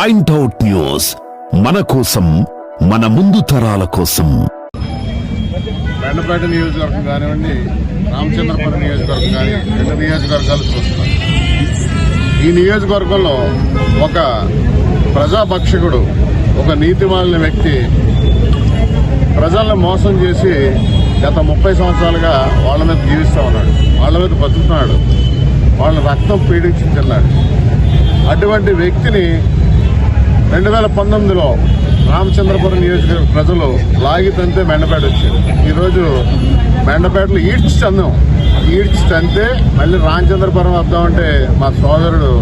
Point out news మన కోసం మన ముందు తరాల కోసం. బెండపేట నియోజకవర్గం కానివ్వండి రామచంద్రపురం నియోజకవర్గం కానీ రెండు నియోజకవర్గాలు చూస్తున్నాం. ఈ నియోజకవర్గంలో ఒక ప్రజాభక్షకుడు ఒక నీతిమాలిన వ్యక్తి ప్రజలను మోసం చేసి గత ముప్పై సంవత్సరాలుగా వాళ్ళ మీద జీవిస్తూ ఉన్నాడు. వాళ్ళ మీద బతుకుతున్నాడు. వాళ్ళ రక్తం పీడించుతున్నాడు అటువంటి వ్యక్తిని రెండు వేల పంతొమ్మిదిలో రామచంద్రపురం నియోజకవర్గ ప్రజలు లాగి తంతే మెండపేట వచ్చింది ఈరోజు మెండపేటలో ఈడ్చి చందాం. ఈడ్చి తంతే మళ్ళీ రామచంద్రపురం వద్దామంటే మా సోదరుడు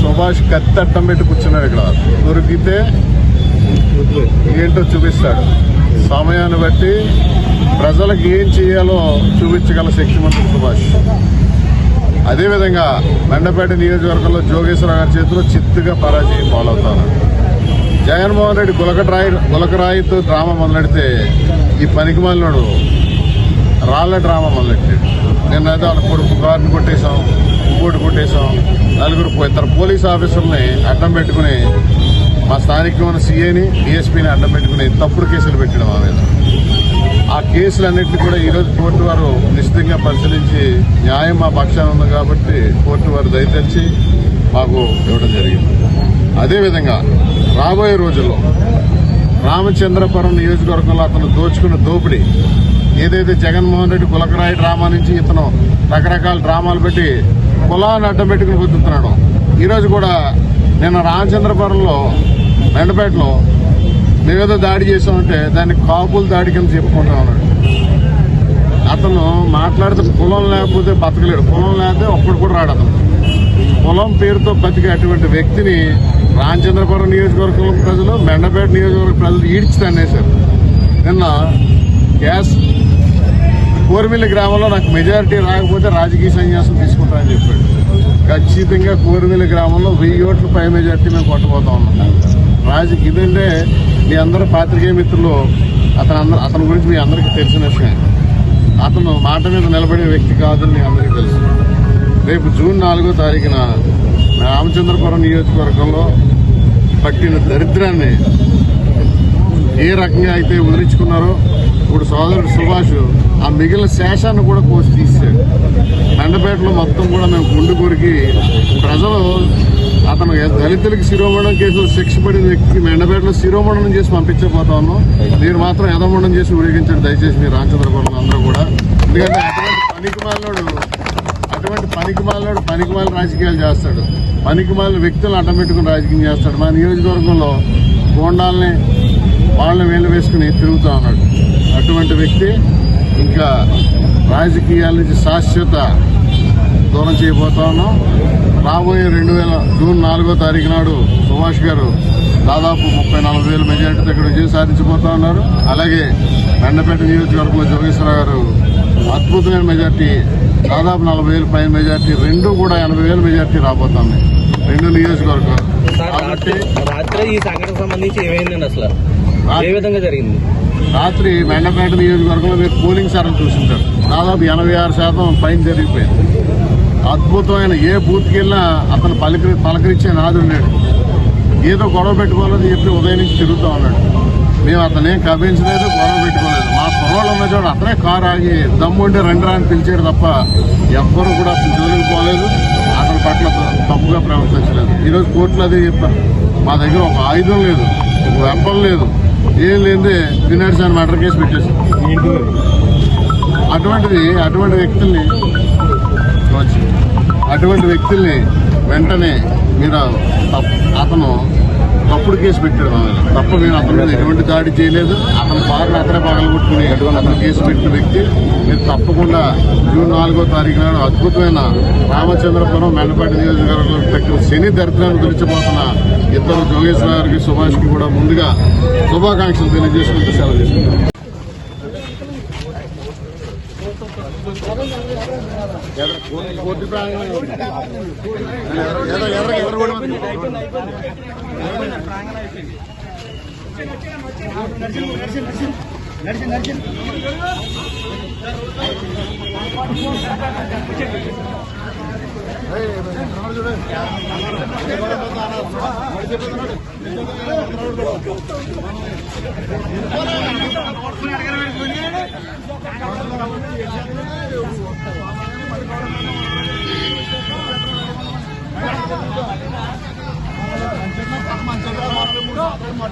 సుభాష్ కత్తి అట్టం పెట్టి కూర్చున్నాడు ఇక్కడ. దొరికితే ఏంటో చూపిస్తాడు. సమయాన్ని బట్టి ప్రజలకు ఏం చేయాలో చూపించగల శక్తి మంత్రి సుభాష్. అదేవిధంగా మెండపేట నియోజకవర్గంలో జోగేశ్వరరావు గారి చేతిలో చిత్తుగా పరాజయం పాలవుతాను జగన్మోహన్ రెడ్డి గులకరాయి గులకరాయితో డ్రామా మొదలెడితే ఈ పనికి మాలినోడు రాళ్ళ డ్రామా మొదలెట్టాడు. నిన్నైతే వాళ్ళ కొడుకు కారుని కొట్టేశాం ఇంకోటి కొట్టేశాం. నలుగురు ఇద్దరు పోలీస్ ఆఫీసర్ని అడ్డం పెట్టుకుని మా స్థానికమైన సీఏని డిఎస్పీని అడ్డం పెట్టుకుని తప్పుడు కేసులు పెట్టడం మా మీద ఆ కేసులన్నింటినీ కూడా ఈరోజు కోర్టు వారు నిశ్చితంగా పరిశీలించి న్యాయం మా పక్షాన ఉంది కాబట్టి కోర్టు వారు దయతెచ్చి మాకు ఇవ్వడం జరిగింది. అదేవిధంగా రాబోయే రోజుల్లో రామచంద్రపురం నియోజకవర్గంలో అతను దోచుకున్న దోపిడీ ఏదైతే జగన్మోహన్ రెడ్డి కులకరాయి డ్రామా నుంచి ఇతను రకరకాల డ్రామాలు పెట్టి కులాన్ని అడ్డం పెట్టుకుని బతుకుతున్నాడు ఈరోజు కూడా నిన్న రామచంద్రపురంలో మెండపేటలో మేమేదో దాడి చేసామంటే దాన్ని కాపులు దాడి కింద చెప్పుకుంటా ఉన్నాడు. అతను మాట్లాడితే కులం లేకపోతే బతకలేడు. కులం లేకపోతే ఒక్కడు కూడా రాడు అతను. కులం పేరుతో బతికే అటువంటి వ్యక్తిని రామచంద్రపురం నియోజకవర్గం ప్రజలు మెండపేట నియోజకవర్గ ప్రజలు ఈడ్చితనేశారు నిన్న గ్యాస్ కోరిమిల్లి గ్రామంలో నాకు మెజారిటీ రాకపోతే రాజకీయ సన్యాసం తీసుకుంటానని చెప్పాడు. ఖచ్చితంగా కోరిమిల్లి గ్రామంలో వెయ్యి ఓట్లు పై మెజారిటీ మేము కొట్టబోతా ఉన్నాం. రాజకీయ ఇదంటే మీ అందరూ పాత్రికేయ మిత్రులు అతను అందరు అతని గురించి మీ అందరికీ తెలిసిన విషయం అతను మాట మీద నిలబడే వ్యక్తి కాదని మీ అందరికీ తెలుసు. రేపు జూన్ నాలుగో తారీఖున రామచంద్రపురం నియోజకవర్గంలో పట్టిన దరిద్రాన్ని ఏ రకంగా అయితే వదిలించుకున్నారో ఇప్పుడు సోదరుడు సుభాష్ ఆ మిగిలిన శేషాన్ని కూడా కోసి తీసాడు మెండపేటలో మొత్తం కూడా మేము గుండు కొరికి ప్రజలు అతను దళితులకు శిరోమణం కేసులో శిక్ష పడిన వ్యక్తికి మెండపేటలో శిరోమణం చేసి పంపించబోతా ఉన్నాం. మీరు మాత్రం యథమణం చేసి ఊరేగించండి. దయచేసి మీరు రామచంద్రపురం అందరూ కూడా. ఎందుకంటే అటువంటి పనికిమాలినోడు అటువంటి పనికిమాలలో పనికిమాల రాజకీయాలు చేస్తాడు. పనికిమాల వ్యక్తులను అడ్డబెట్టుకుని రాజకీయం చేస్తాడు. మా నియోజకవర్గంలో గోండాలని వాళ్ళని వేలు వేసుకుని తిరుగుతూ ఉన్నాడు. అటువంటి వ్యక్తి ఇంకా రాజకీయాల నుంచి శాశ్వత దూరం చేయబోతా ఉన్నాం. రాబోయే రెండు వేల జూన్ నాలుగో తారీఖు నాడు సుభాష్ గారు దాదాపు ముప్పై నలభై వేల మెజార్టీతో ఇక్కడ విజయం సాధించబోతా ఉన్నారు. అలాగే మెండపేట నియోజకవర్గంలో జోగేశ్వరరావు గారు అద్భుతమైన మెజార్టీ దాదాపు నలభై వేలు పైన మెజార్టీ రెండు కూడా ఎనభై వేల మెజార్టీ రాబోతుంది. రెండు నియోజకవర్గం కాబట్టి రాత్రి ఈ సంఘటనకు సంబంధించి ఏమైందండి అసలు? ఏ విధంగా జరిగింది? రాత్రి మెండపేట నియోజకవర్గంలో మీరు పోలింగ్ సరళి చూసింటారు. దాదాపు ఎనభై ఆరు శాతం పైన జరిగిపోయింది. అద్భుతమైన ఏ బూత్కి వెళ్ళినా అతను పలికి పలకరించే నాదుడు లేడు. ఏదో గొడవ పెట్టుకోవాలని చెప్పి ఉదయం నుంచి తిరుగుతూ ఉన్నాడు. మేము అతనేం కవ్వించలేదు గొడవ పెట్టుకోలేదు. మా కుర్రోళ్ళు ఉన్న చోట అతనే కారు ఆగి దమ్ముండి రెండు రాని పిలిచాడు తప్ప ఎవ్వరూ కూడా అతను జోలికి పోలేదు. అతని పట్ల తప్పుగా ప్రవర్తించలేదు. ఈరోజు కోర్టులో అదే చెప్పారు. మా దగ్గర ఒక ఆయుధం లేదు ఒక వెపన్ లేదు. ఏం లేదే వినర్స్ అని మర్డర్ కేసు పెట్టేసి అటువంటిది అటువంటి వ్యక్తుల్ని అటువంటి వ్యక్తుల్ని వెంటనే మీరు అతను తప్పుడు కేసు పెట్టాడు. తప్ప మేము అతని మీద ఎటువంటి దాడి చేయలేదు. అతని బారిని అతనే పగలగొట్టుకుని అతను కేసు పెట్టిన వ్యక్తి. మీరు తప్పకుండా జూన్ నాలుగో తారీఖు నాడు అద్భుతమైన రామచంద్రపురం మెండపేట నియోజకవర్గంలో పెట్టిన శని దరిద్రాన్ని పిలిచిపోతున్న ఇద్దరు జోగేశ్వర గారికి సుభాష్కి కూడా ముందుగా శుభాకాంక్షలు తెలియజేసుకుంటూ సెలవు నడిచి నడిచి కోతి-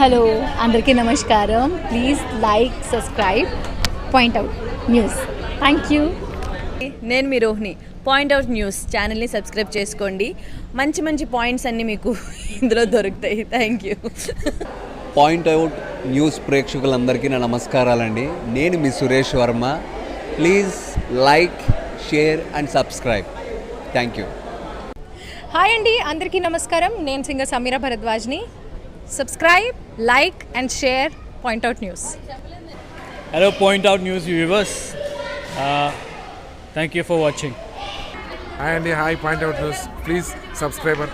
హలో అందరికీ నమస్కారం. Please like subscribe point out news. Thank you. నేను మీ రోహిణి. పాయింట్ అవుట్ న్యూస్ ఛానల్ని సబ్స్క్రైబ్ చేసుకోండి. మంచి మంచి పాయింట్స్ అన్నీ మీకు ఇందులో దొరుకుతాయి. Thank you. Point out news ప్రేక్షకులందరికీ నా నమస్కారాలండి. నేను మీ Suresh Varma. Please like share and subscribe. Thank you. Hi అండి అందరికీ నమస్కారం. నేను సింగర్ సమీర భరద్వాజ్ని. Subscribe, like, and share Point Out News. Hello, Point Out News viewers. Uh, thank you for watching. Hi, Andy. Hi, Point Out News. Please subscribe.